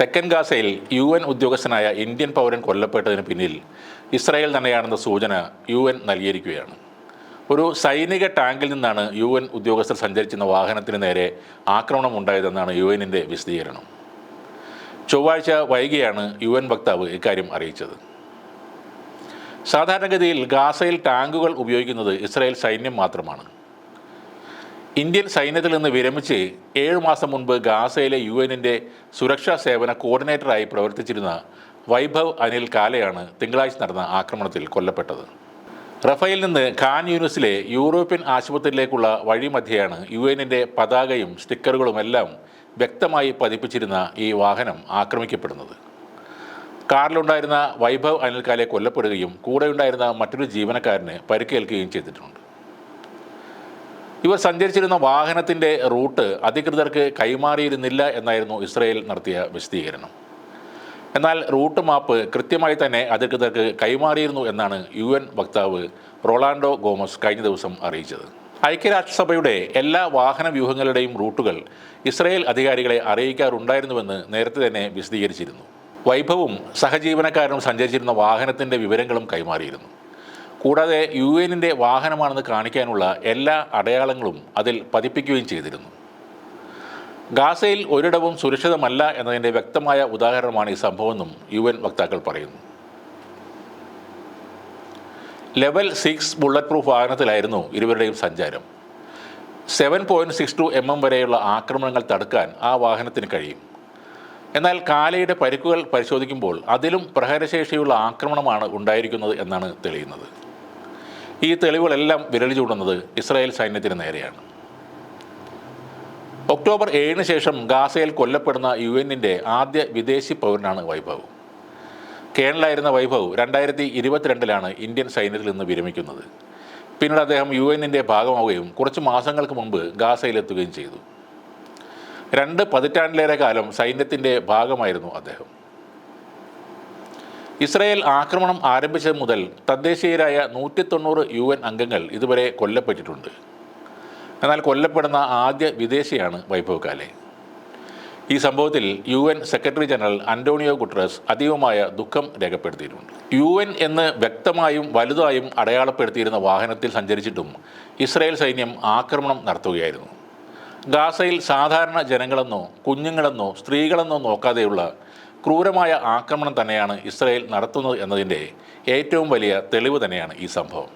തെക്കൻ ഗാസയിൽ U N ഉദ്യോഗസ്ഥനായ ഇന്ത്യൻ പൗരൻ കൊല്ലപ്പെട്ടതിന് പിന്നിൽ ഇസ്രായേൽ തന്നെയാണെന്ന സൂചന യു എൻ നൽകിയിരിക്കുകയാണ്. ഒരു സൈനിക ടാങ്കിൽ നിന്നാണ് യു എൻ ഉദ്യോഗസ്ഥർ സഞ്ചരിച്ചിരുന്ന വാഹനത്തിന് നേരെ ആക്രമണം ഉണ്ടായതെന്നാണ് യു എന്നിന്റെ വിശദീകരണം. ചൊവ്വാഴ്ച വൈകിയാണ് യു എൻ വക്താവ് ഇക്കാര്യം അറിയിച്ചത്. സാധാരണഗതിയിൽ ഗാസയിൽ ടാങ്കുകൾ ഉപയോഗിക്കുന്നത് ഇസ്രായേൽ സൈന്യം മാത്രമാണ്. ഇന്ത്യൻ സൈന്യത്തിൽ നിന്ന് വിരമിച്ച് ഏഴ് മാസം മുൻപ് ഗാസയിലെ യു എന്നിന്റെ സുരക്ഷാ സേവന കോർഡിനേറ്ററായി പ്രവർത്തിച്ചിരുന്ന വൈഭവ് അനിൽ കാലയാണ് തിങ്കളാഴ്ച നടന്ന ആക്രമണത്തിൽ കൊല്ലപ്പെട്ടത്. റഫയിൽ നിന്ന് ഖാൻ യൂണിസിലെ യൂറോപ്യൻ ആശുപത്രിയിലേക്കുള്ള വഴിമധ്യയാണ് യു എന്നിന്റെ പതാകയും സ്റ്റിക്കറുകളുമെല്ലാം വ്യക്തമായി പതിപ്പിച്ചിരുന്ന ഈ വാഹനം ആക്രമിക്കപ്പെടുന്നത്. കാറിലുണ്ടായിരുന്ന വൈഭവ് അനിൽക്കാലെ കൊല്ലപ്പെടുകയും കൂടെയുണ്ടായിരുന്ന മറ്റൊരു ജീവനക്കാരന് പരിക്കേൽക്കുകയും ചെയ്തിട്ടുണ്ട്. ഇവർ സഞ്ചരിച്ചിരുന്ന വാഹനത്തിന്റെ റൂട്ട് അധികൃതർക്ക് കൈമാറിയിരുന്നില്ല എന്നായിരുന്നു ഇസ്രയേൽ നടത്തിയ വിശദീകരണം. എന്നാൽ റൂട്ട് മാപ്പ് കൃത്യമായി തന്നെ അധികൃതർക്ക് കൈമാറിയിരുന്നു എന്നാണ് യു എൻ വക്താവ് റൊളാൻഡോ ഗോമസ് കഴിഞ്ഞ ദിവസം അറിയിച്ചത്. ഐക്യരാഷ്ട്രസഭയുടെ എല്ലാ വാഹന വ്യൂഹങ്ങളുടെയും റൂട്ടുകൾ ഇസ്രയേൽ അധികാരികളെ അറിയിക്കാറുണ്ടായിരുന്നുവെന്ന് നേരത്തെ തന്നെ വിശദീകരിച്ചിരുന്നു. വൈഭവും സഹജീവനക്കാരനും സഞ്ചരിച്ചിരുന്ന വാഹനത്തിന്റെ വിവരങ്ങളും കൈമാറിയിരുന്നു. കൂടാതെ യു എന്നിന്റെ വാഹനമാണെന്ന് കാണിക്കാനുള്ള എല്ലാ അടയാളങ്ങളും അതിൽ പതിപ്പിക്കുകയും ചെയ്തിരുന്നു. ഗാസയിൽ ഒരിടവും സുരക്ഷിതമല്ല എന്നതിന്റെ വ്യക്തമായ ഉദാഹരണമാണ് ഈ സംഭവമെന്നും യു എൻ വക്താക്കൾ പറയുന്നു. ലെവൽ സിക്സ് ബുള്ളറ്റ് പ്രൂഫ് വാഹനത്തിലായിരുന്നു ഇരുവരുടെയും സഞ്ചാരം. Seven point six two M M വരെയുള്ള ആക്രമണങ്ങൾ തടുക്കാൻ ആ വാഹനത്തിന് കഴിയും. എന്നാൽ കാലയുടെ പരിക്കുകൾ പരിശോധിക്കുമ്പോൾ അതിലും പ്രഹരശേഷിയുള്ള ആക്രമണമാണ് ഉണ്ടായിരിക്കുന്നത് എന്നാണ് തെളിയുന്നത്. ഈ തെളിവുകളെല്ലാം വിരൽ ചൂടുന്നത് ഇസ്രായേൽ സൈന്യത്തിന് നേരെയാണ്. ഒക്ടോബർ ഏഴിന് ശേഷം ഗാസയിൽ കൊല്ലപ്പെടുന്ന യു എന്നിന്റെ ആദ്യ വിദേശി പൗരനാണ് വൈഭവ്. കേണലായിരുന്ന വൈഭവ് രണ്ടായിരത്തി ഇരുപത്തിരണ്ടിലാണ് ഇന്ത്യൻ സൈന്യത്തിൽ നിന്ന് വിരമിക്കുന്നത്. പിന്നീട് അദ്ദേഹം യു എന്നിന്റെ ഭാഗമാവുകയും കുറച്ച് മാസങ്ങൾക്ക് മുമ്പ് ഗാസയിലെത്തുകയും ചെയ്തു. രണ്ട് പതിറ്റാണ്ടിലേറെ കാലം സൈന്യത്തിന്റെ ഭാഗമായിരുന്നു അദ്ദേഹം. ഇസ്രായേൽ ആക്രമണം ആരംഭിച്ചത് മുതൽ തദ്ദേശീയരായ നൂറ്റി തൊണ്ണൂറ് യു എൻ അംഗങ്ങൾ ഇതുവരെ കൊല്ലപ്പെട്ടിട്ടുണ്ട്. എന്നാൽ കൊല്ലപ്പെടുന്ന ആദ്യ വിദേശിയാണ് വൈഭവ് കാലെ ഈ സംഭവത്തിൽ U N secretary general Antonio Guterres അതീവമായ ദുഃഖം രേഖപ്പെടുത്തിയിട്ടുണ്ട്. യു എൻ എന്ന് വ്യക്തമായും വലുതായും അടയാളപ്പെടുത്തിയിരുന്ന വാഹനത്തിൽ സഞ്ചരിച്ചിട്ടും ഇസ്രായേൽ സൈന്യം ആക്രമണം നടത്തുകയായിരുന്നു. ഗാസയിൽ സാധാരണ ജനങ്ങളെന്നോ കുഞ്ഞുങ്ങളെന്നോ സ്ത്രീകളെന്നോ നോക്കാതെയുള്ള ക്രൂരമായ ആക്രമണം തന്നെയാണ് ഇസ്രയേൽ നടത്തുന്നത് എന്നതിന്റെ ഏറ്റവും വലിയ തെളിവ് തന്നെയാണ് ഈ സംഭവം.